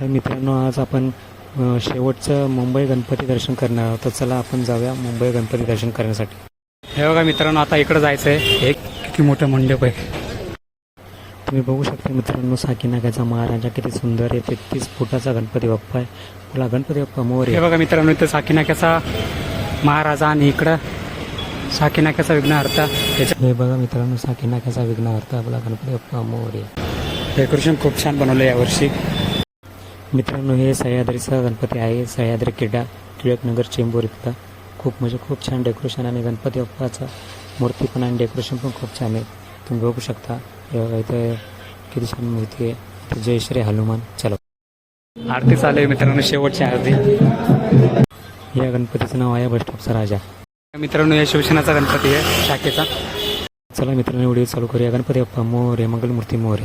तर मित्रांनो आज आपण शेवटचं मुंबई गणपती दर्शन करणार आहोत. तर चला आपण जाऊया मुंबई गणपती दर्शन करण्यासाठी. हे बघा मित्रांनो आता इकडं जायचं आहे एक किती मोठं मंडप आहे. तुम्ही बघू शकता मित्रांनो साकीनागाचा महाराजा किती सुंदर आहे. तेहतीस फुटाचा गणपती बाप्पा आहे. बोला गणपती बाप्पा मोर हे बघा मित्रांनो इथं साकीनाक्याचा महाराजा आणि इकडं साकीनाक्याचा विघ्नहर्ता. हे बघा मित्रांनो साकीनाक्याचा विघ्नहर्ता. आपला गणपती बाप्पा मोर आहे. डेकोरेशन खूप छान बनवलं यावर्षी. मित्रांनो हे सह्याद्रीचा गणपती आहे. सह्याद्री क्रीडा टिळकनगर चेंबूर इथला. खूप म्हणजे खूप छान डेकोरेशन आणि गणपती बाप्पाचं मूर्ती पण आणि डेकोरेशन पण खूप छान आहे. तुम्ही बघू शकता. इथे किती छान मूर्ती आहे. इथे जय श्री हनुमान. चलो. आरती चालू आहे मित्रांनो शेवटची आरती. या गणपतीचं नाव आहे बसस्टॉपचा राजा. मित्रांनो या शिवसेनाचा गणपती आहे शाखेचा. चला मित्रांनो व्हिडिओ चालू करूया. गणपती बाप्पा मोर मंगलमूर्ती मोर.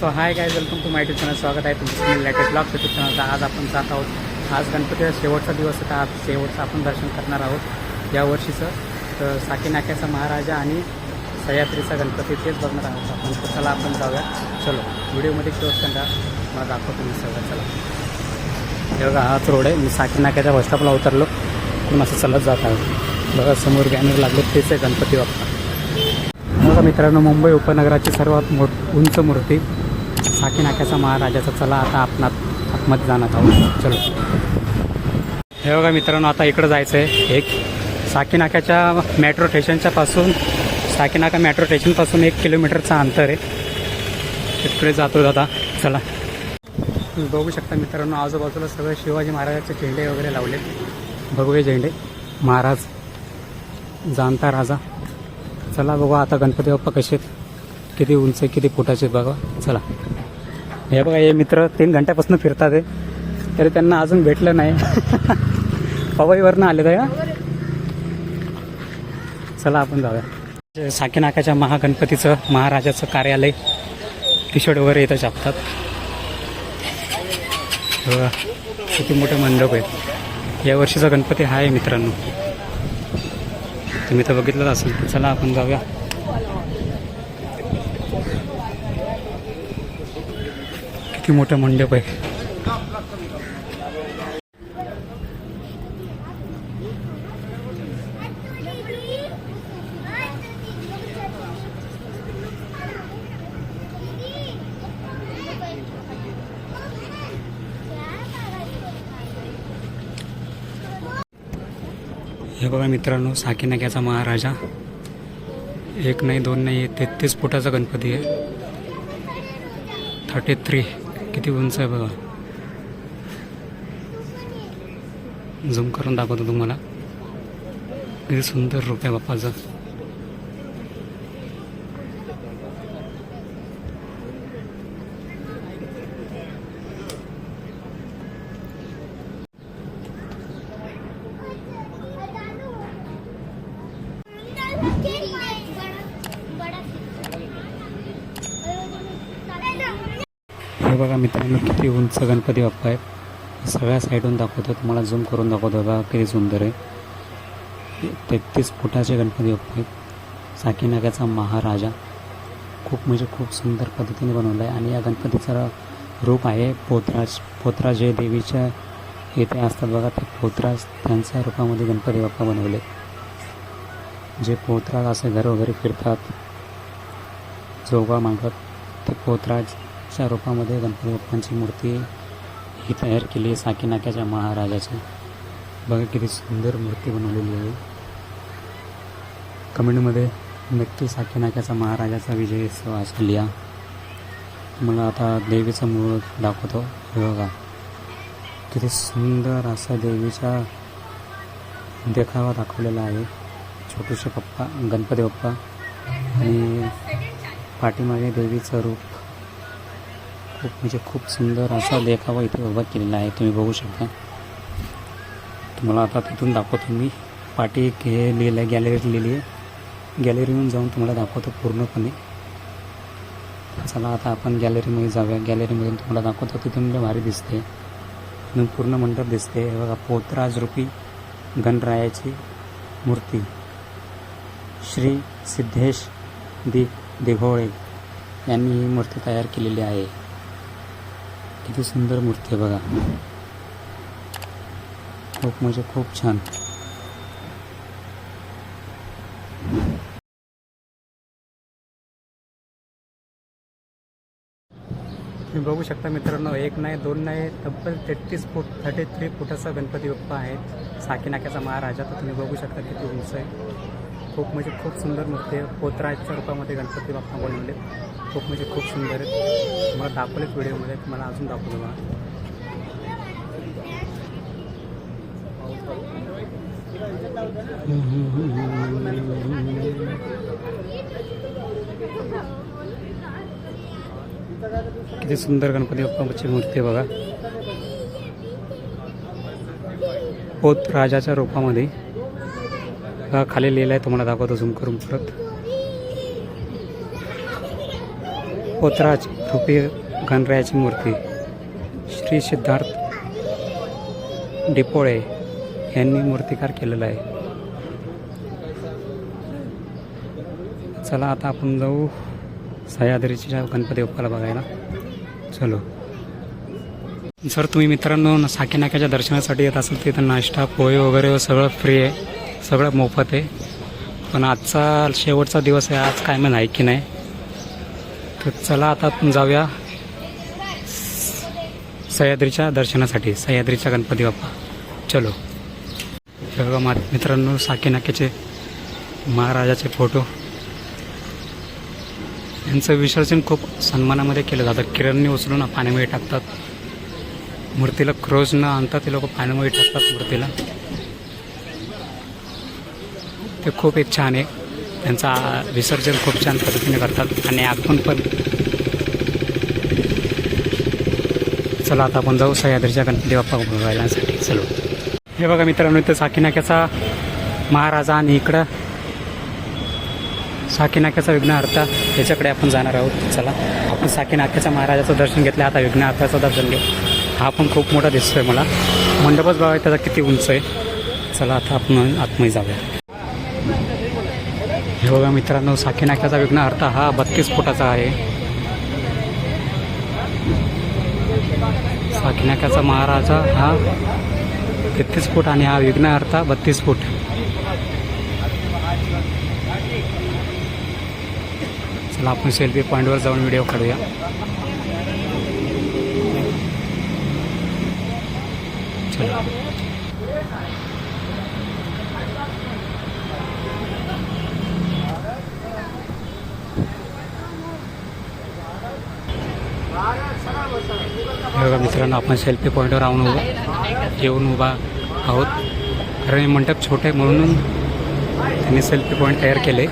सो हाय काय वेलकम टू माय चॅनल स्वागत आहे तुमचं लेटेस्ट ब्लॉग यूट्यूब चॅनलचा आज आपण जात आहोत. आज गणपतीचा शेवटचा दिवस होता आज शेवटचं आपण दर्शन करणार आहोत या वर्षीचं. तर साकीनाक्याचा महाराजा आणि सह्याद्रीचा गणपती तेच बघणार आहोत आपण. तर चला आपण जाऊया. चलो व्हिडिओमध्ये क्लोज करा. मला दाखवतो मी सगळं. चला. हे बघा हाच रोड आहे. मी साकीनाक्याच्या बसस्टॉपला उतरलो. पण असं चालत जात आहोत. बघा समोर बॅनर लागले. तेच आहे गणपती बाप्पा. मित्रांनो मुंबई उपनगराची सर्वात मोठ उंच मूर्ती. साकी नाक्याचा महाराजाचा चला आता आपण आतमध्ये जाणार आहोत. चलो. हे बघा मित्रांनो आता इकडं जायचं आहे एक साकी नाक्याच्या मेट्रो स्टेशनच्या पासून साकी नाका मेट्रो स्टेशनपासून एक किलोमीटरचं अंतर आहे. तिकडे जातो दादा. चला. तुम्ही बघू शकता मित्रांनो आजूबाजूला सगळे शिवाजी महाराजाचे झेंडे वगैरे लावले. भगवे झेंडे. महाराज जाणता राजा. चला बघू आता गणपती बाप्पा कसे आहेत. किती उंच आहे, किती फुटाचे आहेत बघा. चला. हे बघा हे मित्र तीन घंट्यापासून फिरतात आहे तरी त्यांना अजून भेटलं नाही. पवईवरनं आले का चला आपण जाऊया. साकीनाकाच्या महागणपतीचं महाराजाचं कार्यालय किशोड वगैरे इथं छापतात किती मोठे मंडप आहेत या वर्षीचा गणपती हा आहे मित्रांनो. तुम्ही तर बघितलंच असेल. चला आपण जाऊया. इतकी मोठं मंडप. आहे हे बघा मित्रांनो साकीनाक्याचा महाराजा. एक नाही दोन नाही तेहतीस फुटाचा गणपती आहे. थर्टी थ्री किती उंच आहे बघा. झूम करून दाखवतो तुम्हाला. किती सुंदर रूप आहे बाप्पाचं. बघा मित्रांनो किती उंच गणपती बाप्पा आहे. सगळ्या साईडून दाखवतो तुम्हाला झूम करून दाखवतो बघा किती सुंदर आहे. तेहतीस फुटाचे गणपती बाप्पा आहेत. साकीनागाचा महाराजा. खूप म्हणजे खूप सुंदर पद्धतीने बनवलं आहे आणि या गणपतीचं रूप आहे पोतराज पोतराज जे देवीच्या येथे असतात बघा ते पोतराज त्यांच्या रूपामध्ये गणपती बाप्पा बनवले. जे पोतराज असे घरोघरी फिरतात जोगा मागत ते पोतराज पोतराजच्या रूपामध्ये गणपती बाप्पांची मूर्ती ही तयार केली आहे साकीनाक्याच्या महाराजाची. बघा किती सुंदर मूर्ती बनवलेली आहे. कमेंटमध्ये नक्की साकीनाक्याचा महाराजाचा विजय असं लिहा मला आता देवीचं मूळ दाखवतो. हे बघा. किती सुंदर असा देवीचा देखावा दाखवलेला आहे. छोटूशे पप्पा गणपती बाप्पा आणि पाठीमागे देवीचं रूप. खूप म्हणजे खूप सुंदर असा देखावा इथे उभा केलेला आहे. तुम्ही बघू शकता. तुम्हाला आता तिथून दाखवतो मी. पाठी हे लिहिलं आहे गॅलरीत लिहिली आहे. गॅलरीहून जाऊन तुम्हाला दाखवतो पूर्णपणे. चला आता आपण गॅलरीमध्ये जाऊया. गॅलरीमधून तुम्हाला दाखवतो. तिथून भारी दिसते. म्हणून पूर्ण मंडप दिसते. बघा पोतराज रूपी गणरायाची मूर्ती. श्री सिद्धेश दि दिघोळे यांनी ही मूर्ती तयार केलेली आहे. किती सुंदर मूर्ती आहे बघा. खूप म्हणजे खूप छान. तुम्ही बघू शकता मित्रांनो एक नाही दोन नाही तब्बल तेहतीस फूट थर्टी थ्री फुटाचा गणपती बाप्पा आहे साकीनाक्याचा महाराजा तर तुम्ही बघू शकता किती उंच आहे. खूप म्हणजे खूप सुंदर मूर्ती आहे. पोतराजच्या रूपामध्ये गणपती बाप्पा बनवले. खूप म्हणजे खूप सुंदर आहेत मला दाखवलेत व्हिडिओमध्ये मला अजून दाखवलं मला किती सुंदर गणपती बाप्पाची मूर्ती आहे बघा. पोत राजाच्या रूपामध्ये. बघा, खाली लिहिलं आहे तुम्हाला दाखवतो झूम करून परत. पोतराज रुपी गणरायाची मूर्ती. श्री सिद्धार्थ डिपोळे यांनी मूर्तिकार केलेला आहे. चला आता आपण जाऊ सह्याद्रीच्या गणपती बाप्पाला बघायला. चलो. जर तुम्ही मित्रांनो साकीनाक्याच्या दर्शनासाठी येत असाल तिथं नाश्ता पोहे वगैरे सगळं फ्री आहे. सगळं मोफत आहे. पण आजचा शेवटचा दिवस आहे आज काय म्हण आहे की नाही? तर चला आता आपण जाऊया स- सह्याद्रीच्या दर्शनासाठी. सह्याद्रीच्या गणपती बाप्पा. चलो. बघा मा मित्रांनो साकीनाक्याचे महाराजाचे फोटो. यांचं विसर्जन खूप सन्मानामध्ये केलं जातं. किरणने उचलून पाण्यामध्ये टाकतात. मूर्तीला क्रोज न आणतात ते लोक पाण्यामध्ये टाकतात मूर्तीला. ते खूप एक छान आहे. त्यांचा विसर्जन खूप छान पद्धतीने करतात आणि आपण पण. चला आता आपण जाऊ सह्याद्रीच्या गणपती बाप्पा बघायलासाठी चलो. हे बघा मित्रांनो इथं साकीनाक्याचा महाराजा आणि इकडं साकीनाक्याचा विघ्नहर्ता याच्याकडे आपण जाणार आहोत. चला आपण साकीनाक्याच्या महाराजाचं दर्शन घेतलं आता विघ्नहर्ताचं दर्शन घेऊ. हा पण खूप मोठा दिसतोय मला. मंडपच बघा त्याचा किती उंच आहे. चला आता आपण आतमध्ये जाऊया. हे बघा मित्रांनो विघ्न विघ्नहर्ता हा बत्तीस फुटाचा आहे. साकीनाक्याचा महाराजा हा तेहतीस फूट आणि हा विघ्नहर्ता बत्तीस फूट. चला आपण सेल्फी पॉईंटवर जाऊन व्हिडिओ काढूया. चला. बघा मित्रांनो आपण सेल्फी पॉईंटवर राहून उभा येऊन उभा आहोत. कारण हे मंडप छोटे आहे म्हणून त्यांनी सेल्फी पॉईंट तयार केले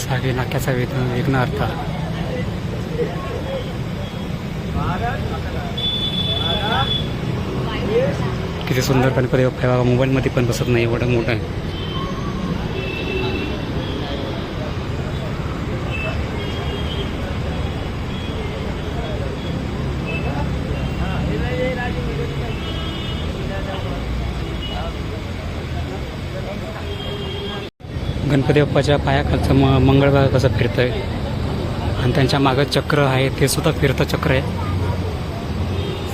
सागे नाक्याचा वेग विघ्नार्थ किती सुंदर गणपती बाप्पा आहे बाबा मोबाईलमध्ये पण बसत नाही एवढं मोठं आहे. गणपती पायाखालचं म मंगळबाग कसं फिरतं आहे आणि त्यांच्या मागं चक्र आहे ते सुद्धा फिरतं चक्र आहे.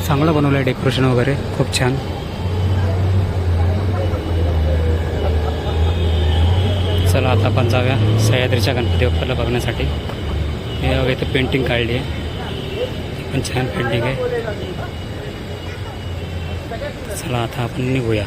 चांगलं बनवलं आहे डेकोरेशन वगैरे खूप छान. चला आता आपण जाऊया सह्याद्रीच्या गणपती बाप्पाला बघण्यासाठी. हे बघा इथं पेंटिंग काढली आहे. ती पण छान पेंटिंग आहे. चला आता आपण निघूया.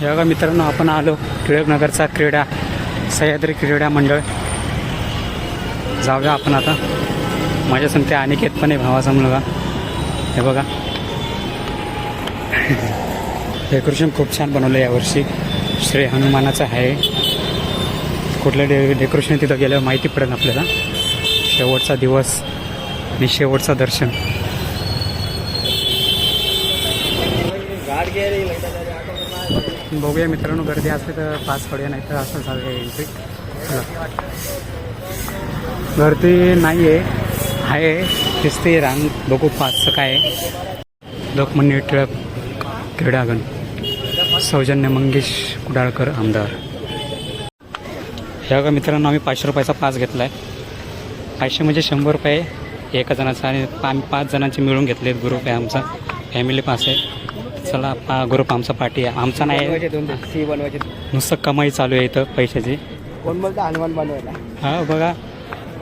हे बघा मित्रांनो आपण आलो. टिळकनगरचा क्रीडा सह्याद्री क्रीडा मंडळ. जाऊया आपण आता. माझ्या संगते अनिकेत पण आहे भावाचा मुलगा. हे बघा. डेकोरेशन खूप छान बनवलं यावर्षी. श्री हनुमानाचं आहे. कुठलं डे डेकोरेशन तिथं गेल्यावर माहिती पडेल आपल्याला. शेवटचा दिवस आणि शेवटचं दर्शन. बघूया मित्रांनो गर्दी असते तर पास पडूया नाही तर असं झालं एंट्री गर्दी नाही आहे. आहे दिसते रांग बघू पाचचं काय आहे. लोकमान्य टिळक क्रीडागण सौजन्य मंगेश कुडाळकर आमदार. ह्या का मित्रांनो आम्ही पाचशे रुपयाचा पास घेतला आहे पाचशे म्हणजे शंभर रुपये. एका जणाचा आणि आम्ही पाच जणांचे मिळून घेतले ग्रुप आहे आमचा. फॅमिली पास आहे. चला पा ग्रुप आमचा पार्टी आहे. आमचा नाही. सी बनवायचे. नुसतं कमाई चालू आहे इथं पैशाची. कोण बोलतं? हनुमान बनवायला. हा बघा.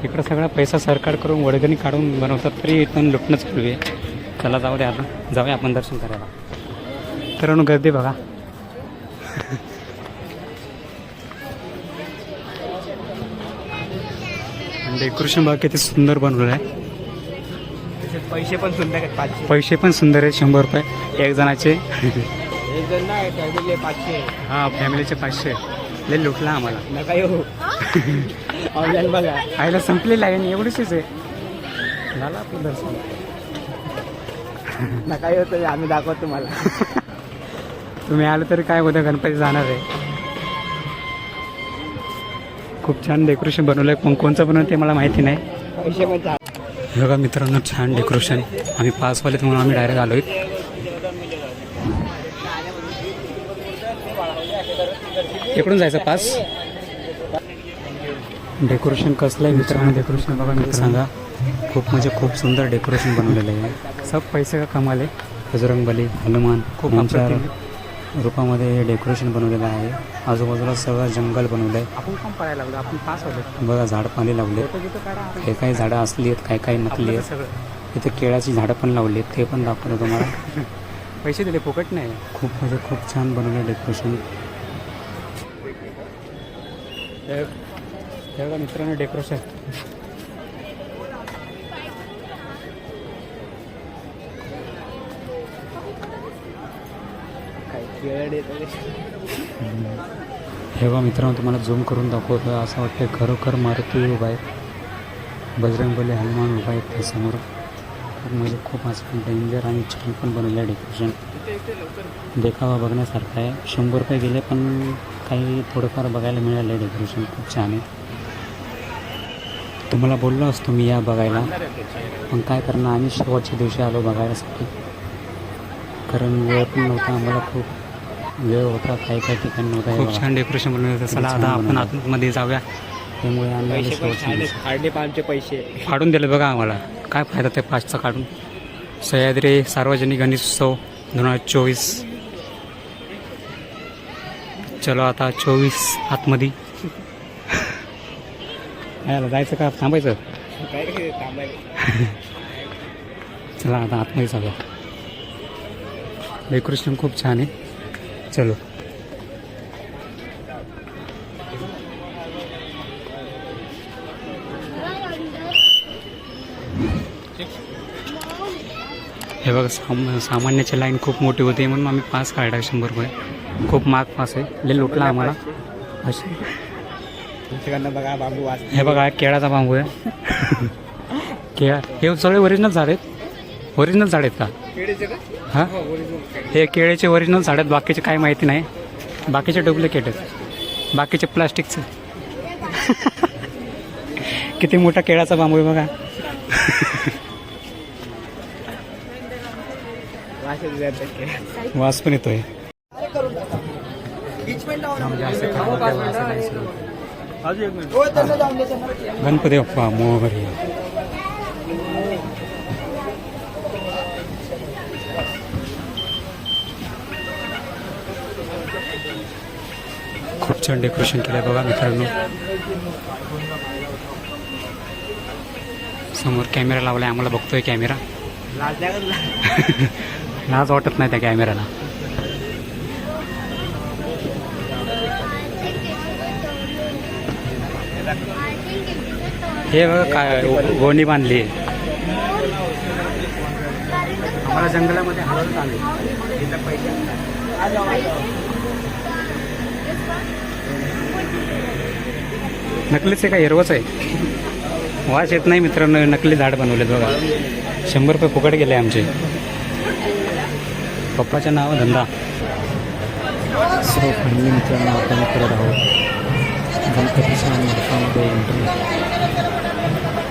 इकडं सगळा पैसा सरकार करून वडगणी काढून बनवतात तरी इथून लुटणं चालू आहे. चला जाऊ द्या आता जाऊया आपण दर्शन करायला. तर गर्दी बघा. डेकोरेशन बघा किती सुंदर बनवलं आहे पैसे पण काय पाचशे. पैसे पण सुंदर आहेत शंभर रुपये. एक जणाचे. एक जण नाही फॅमिली पाचशे. हा फॅमिलीचे पाचशे. लय लुटला आम्हाला. नका येऊ. ऑनलाईन बघा. आईला संपलेली आहे आणि एवढीशीच आहे. झालं आपलं दर्शन. नका येऊ तर आम्ही दाखवतो तुम्हाला. तुम्ही आलं तरी काय उद्या गणपती जाणार आहे? खूप छान डेकोरेशन बनवलं आहे कोण कोणचं बनवलं ते मला माहिती नाही. पैसे पण बघा मित्रांनो छान डेकोरेशन आम्ही पासवाले म्हणून आम्ही डायरेक्ट आलोय. इकडून जायचं पास. डेकोरेशन कसलं आहे मित्रांनो? डेकोरेशन बघा मी सांगा. खूप म्हणजे खूप सुंदर डेकोरेशन बनवलेलं आहे. सब पैसे का कमाले बजरंगबली हनुमान खूप आमच्या रूपामध्ये डेकोरेशन बनवलेलं आहे. आजूबाजूला सगळं जंगल बनवलं आहे आपण लागलो? आपण पास होतो बघा झाड पाणी लावले काही काही झाडं असली आहेत काही काही नकली आहेत इथे केळाची झाडं पण लावली आहेत ते पण दाखवलं तुम्हाला. पैसे दिले फुकट नाही. खूप म्हणजे खूप छान बनवलं डेकोरेशन. मित्रांनो डेकोरेशन. तेव्हा हे मित्रांनो तुम्हाला झूम करून दाखवतो असं वाटतं खरोखर मारुती उभा आहे. बजरंगबली हनुमान उभा आहेत त्या समोर. खूप म्हणजे खूप असं डेंजर आणि छान पण बनवलं आहे डेकोरेशन देखावा बघण्यासारखा आहे. शंभर रुपये गेले पण काही थोडंफार बघायला मिळालं आहे डेकोरेशन खूप छान आहे. तुम्हाला बोललो असतो मी या बघायला. पण काय करणार? आम्ही शेवटच्या दिवशी आलो बघायसाठी कारण वेळ पण नव्हता. आम्हाला खूप वेळ होता काही काही ठिकाणी नव्हता खूप छान डेकोरेशन बनवलं चला आता आपण आतमध्ये जाऊया. त्यामुळे आम्ही पैसे पण छान आहेत. हार्डे पाचशे पैसे. काढून दिले बघा आम्हाला. काय फायदा ते पाचचा काढून? सह्याद्री सार्वजनिक गणेश उत्सव दोन हजार चोवीस. चलो आता चोवीस आतमध्ये. यायला जायचं का? थांबायचं? काय रे थांबायला चला आता आतमध्ये जाऊया. डेकोरेशन खूप छान आहे. चलो। हे बघा साम सामान्याची लाईन खूप मोठी होती म्हणून आम्ही पास काढला शंभर रुपये. खूप महाग पास आहे. लय लुटला आम्हाला. असे बघा बाबू हे बघा केळाचा बांबू आहे. केळा हे सगळे ओरिजिनल झाड आहेत. ओरिजिनल झाड आहेत का? हां? हो. हे केळीचे ओरिजिनल आहेत बाकीचे काही माहिती नाही. बाकीचे डुप्लिकेट आहेत. बाकीचे प्लास्टिकचे किती मोठा केळाचा बांबू आहे बघा. वास पण येतोय. गणपती बाप्पा मोहरी. छान डेकोरेशन केलंय बघा मित्रांनो. समोर कॅमेरा लावलाय आम्हाला बघतोय कॅमेरा. लाज वाटत नाही त्या कॅमेऱ्याला. हे बघा काय गोणी बांधली. आम्हाला जंगलामध्ये हलवत आले नकलीच आहे का हिरवच आहे. वास येत नाही मित्रांनो नकली झाड बनवलेत बघा. शंभर रुपये फुकट गेले आमचे. पप्पाचं नाव धंदा. सो फायनली मित्रांनो आपण करत आहोत. गणपतीच्या मंडपामध्ये एंट्री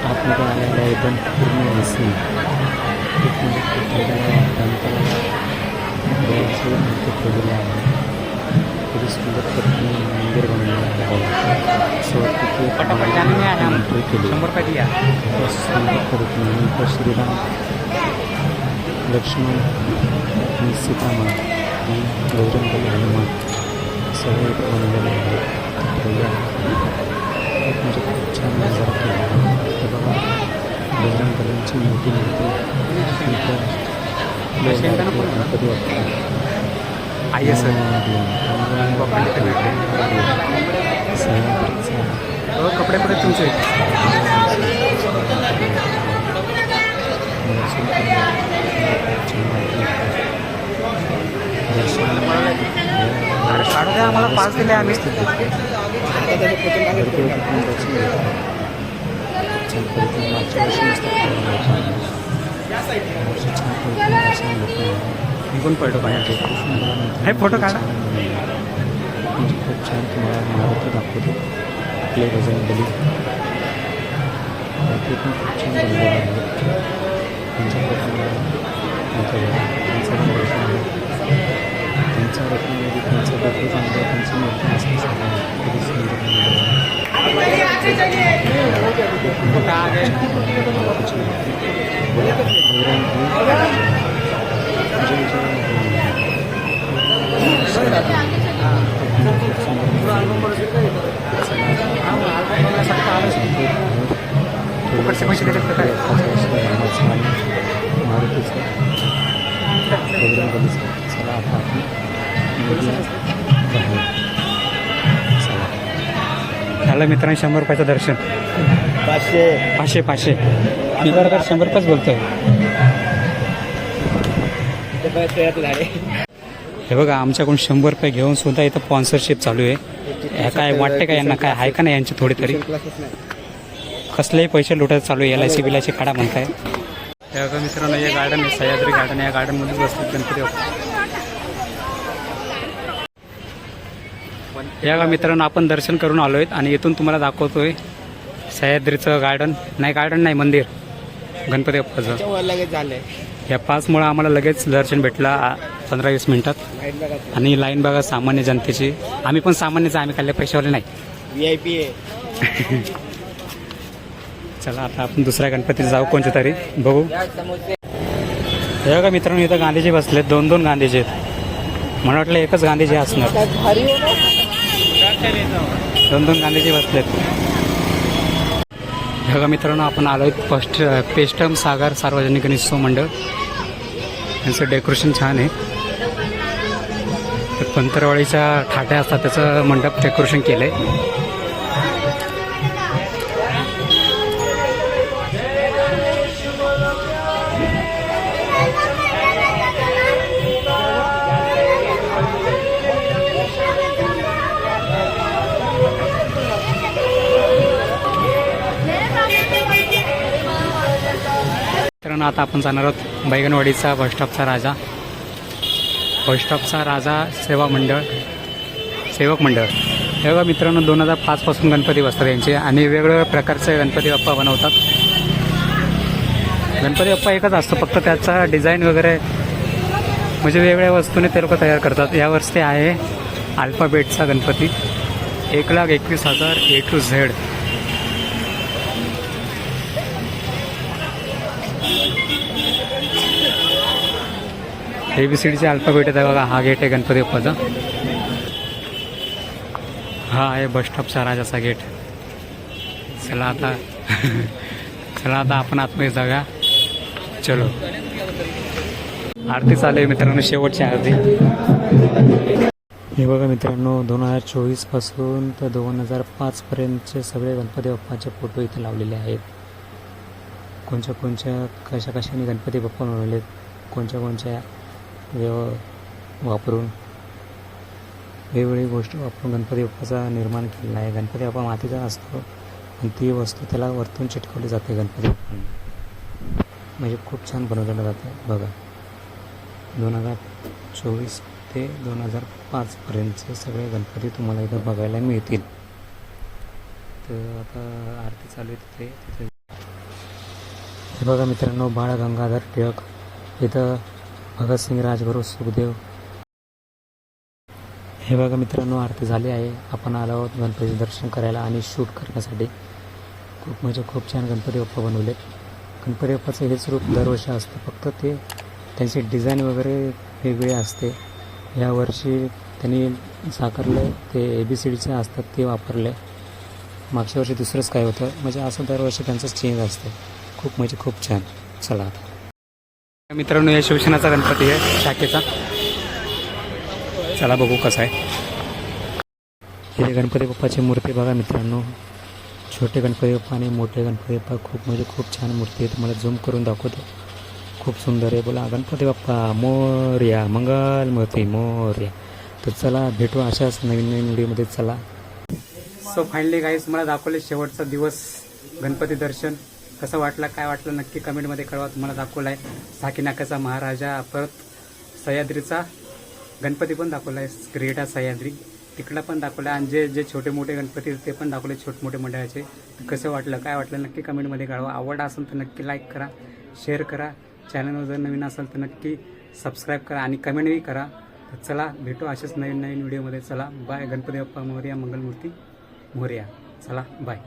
आतमध्ये आलेलं आहे पण पूर्ण एसी खूप म्हणजे खूप गणपतीला मूर्ती ठेवलेली आहे. किती सुंदर मंदिर बनवलेलं आहे. सो तिथे एंट्री केली. सुंदर पद्धतीने श्रीराम लक्ष्मण आणि सीतामा आणि बजरंगबली हनुमान सगळे बनवलेले आहे म्हणजे खूप छान नजारा केला हे बघा बजरंगबलींची मोठी मूर्ती नंतर गणपती सर आई असं सह्याद्रीचा हो, कपडे कुठे तुमचे? अरे काढू द्या आम्हाला पाच दिले आम्ही. निघून पडलो बाहेर. हे फोटो काढा. म्हणजे खूप छान तुम्हाला मारुती दाखवतो. आपले ते पण खूप छान बनलेले त्यांचं आहे त्यांच्या रत्नामध्ये त्यांचं डोकं चांगलं त्यांची मूर्ती असते सगळं. किती सुंदर बनलेलं आहे. झालं मित्रांनो शंभर रुपयाचं दर्शन. पाचशे. पाचशे पाचशे. शंभर रुपयेच बोलतोय. हे बघा आमच्याकडून शंभर रुपये घेऊन सुद्धा इथं स्पॉन्सरशिप चालू आहे. ह्या काय वाटते का यांना? काय आहे का नाही यांची थोडी तरी? कसलेही पैसे लुटायचं चालू आहे एल आय सी बिलाची काढा म्हणताय. बघा मित्रांनो हे गार्डन आहे सह्याद्री गार्डन या गार्डनमध्येच बसतात गणपती बाप्पा. या का मित्रांनो आपण दर्शन करून आलो आहेत आणि इथून तुम्हाला दाखवतोय सह्याद्रीचं गार्डन. नाही गार्डन नाही मंदिर. गणपती बाप्पाचं. या पाचमुळं आम्हाला लगेच दर्शन भेटलं पंधरा वीस मिनिटात. आणि लाईन बघा सामान्य जनतेची. आम्ही पण सामान्यच आम्ही खाल्ले पैशावाले नाही. व्ही आय पी आहे. चला आता आपण दुसऱ्या गणपतीत जाऊ कोणत्या तरी. बघू. हे बघा मित्रांनो इथं गांधीजी बसलेत. दोन दोन गांधीजी आहेत. मला वाटलं एकच गांधीजी असणार. दोन दोन गांधीजी बसलेत. बघा मित्रांनो आपण आलो आहे फस्ट पेस्टम सागर सार्वजनिक गणेशोत्सव मंडळ. यांचं डेकोरेशन छान आहे. तर पंतरवाडीच्या ठाट्या असतात त्याचं मंडप डेकोरेशन केलं आहे मित्रांनो आता आपण जाणार आहोत बैगनवाडीचा बसस्टॉपचा राजा. बसस्टॉपचा राजा सेवा मंडळ सेवक मंडळ. हे बघा मित्रांनो दोन हजार पाचपासून गणपती बसतात यांचे आणि वेगवेगळ्या प्रकारचे गणपती बाप्पा बनवतात. गणपती बाप्पा एकच असतो फक्त त्याचा डिझाईन वगैरे म्हणजे वेगवेगळ्या वस्तूने ते लोक तयार करतात. यावर्षी ते आहे अल्फाबेटचा गणपती. एक लाख एकवीस हजार A to Z A B C डीचे अल्फाबेट आहे बघा. हा गेट आहे गणपती बाप्पाचा. हा आहे बसस्टॉपचा राजाचा गेट. चला आता चला आता आपण आतमध्ये जाऊया. चलो. आरती चालू आहे मित्रांनो शेवटची आरती. हे बघा मित्रांनो दोन हजार चोवीसपासून तर दोन हजार पाचपर्यंतचे सगळे गणपती बाप्पाचे फोटो इथे लावलेले आहेत. कोणच्या कोणत्या कशा कशाने गणपती बाप्पा मिळवलेत कोणच्या कोणत्या व्यव वापरून वेगवेगळी गोष्ट वापरून गणपती बाप्पाचा निर्माण केलेला आहे. गणपती बाप्पा मातीचा असतो आणि ती वस्तू त्याला वरतून चिटकवली जाते गणपती बाप्पाने. म्हणजे खूप छान बनवलेलं जातं. बघा दोन हजार चोवीस ते ते दोन हजार पाचपर्यंतचे सगळे गणपती तुम्हाला इथं बघायला मिळतील. तर आता आरती चालू आहे तिथे. तिथे हे बघा मित्रांनो बाळ गंगाधर टिळक इथं भगतसिंग राजगुरू सुखदेव. हे बघा मित्रांनो आरती झाली आहे. आपण आलो आहोत गणपतीचं दर्शन करायला आणि शूट करण्यासाठी. खूप म्हणजे खूप छान गणपती बाप्पा बनवलेत गणपती बाप्पाचं हेच रूप दरवर्षी असतं. फक्त ते त्यांची डिझाईन वगैरे वेगळे असते. यावर्षी त्यांनी साकारलं ते ए बी सी डीचे असतात ते वापरले. मागच्या वर्षी दुसरंच काय होतं? म्हणजे असं दरवर्षी त्यांचं चेंज असतं. खूप म्हणजे खूप छान. चला आता. मित्रांनो या शिवसेनाचा गणपती आहे शाखेचा. चला बघू कसा आहे. हे गणपती बाप्पाची मूर्ती बघा मित्रांनो. छोटे गणपती बाप्पा आणि मोठे गणपती बाप्पा खूप म्हणजे खूप छान मूर्ती आहे. तुम्हाला झूम करून दाखवतो. खूप सुंदर आहे. बोला गणपती बाप्पा मोर्या मंगल मूर्ती मोर्या. तर चला भेटू अशाच नवीन नवीन व्हिडिओमध्ये. चला. सो फायनली गाईज मला दाखवले शेवटचा दिवस गणपती दर्शन. कसं वाटलं काय वाटलं नक्की कमेंटमध्ये कळवा. तुम्हाला दाखवला आहे साकीनाकाचा महाराजा परत सह्याद्रीचा. गणपती पण दाखवला आहे ग्रेटा सह्याद्री. तिकडला पण दाखवला आहे. आणि जे जे छोटे मोठे गणपती ते पण दाखवले छोटे मोठे मंडळाचे. कसं वाटलं काय वाटलं नक्की कमेंटमध्ये कळवा. आवड असेल तर नक्की लाईक करा शेअर करा. चॅनलवर जर नवीन असेल तर नक्की सबस्क्राईब करा आणि कमेंटही करा. तर चला भेटू असेच नवीन नवीन व्हिडिओमध्ये चला बाय गणपती बाप्पा मोर्या मंगलमूर्ती मोर्या. चला बाय